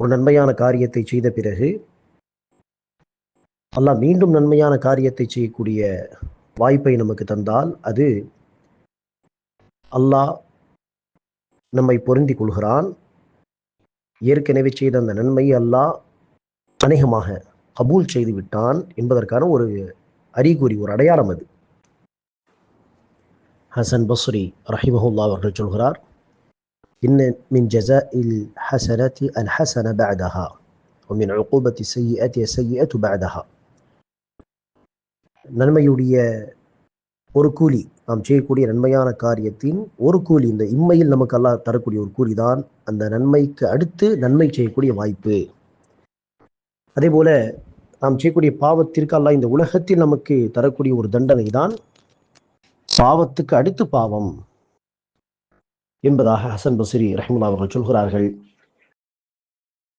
ஒரு நன்மையான காரியத்தை செய்த பிறகு அல்லாஹ் மீண்டும் நன்மையான காரியத்தை செய்யக்கூடிய வாய்ப்பை நமக்கு தந்தால் அது அல்லாஹ் நம்மை பொருந்தி கொள்கிறான். ஏற்கனவே செய்த அந்த நன்மையை அல்லாஹ் அநேகமாக கபூல் செய்து விட்டான் என்பதற்கான ஒரு அறிகுறி ஒரு அடையாளம் அது. ஹசன் பஸ்ரி ரஹிமஹுல்லா அவர்கள் சொல்கிறார் இன்ன மின் ஜஸா இல் ஹசனதி அல் ஹசன பஅதஹா ومن عقوبة السيئات السيئة بعدها நன்மையுடைய ஒரு கூலி நாம் செய்யக்கூடிய நன்மையான காரியத்தின் ஒரு கூலி இந்த இம்மையில் நமக்கு அல்லாஹ் தரக்கூடிய ஒரு கூலி தான் அந்த நன்மைக்கு அடுத்து நன்மை செய்யக்கூடிய வாய்ப்பு அதே போல நாம் செய்யக்கூடிய பாவத்திற்கு அல்லாஹ் இந்த உலகத்தில் நமக்கு தரக்கூடிய ஒரு தண்டனை தான் பாவத்துக்கு அடுத்து பாவம் என்பதாக ஹசன் பஸ்ரி ரஹிமுல்லா அவர்கள் சொல்கிறார்கள்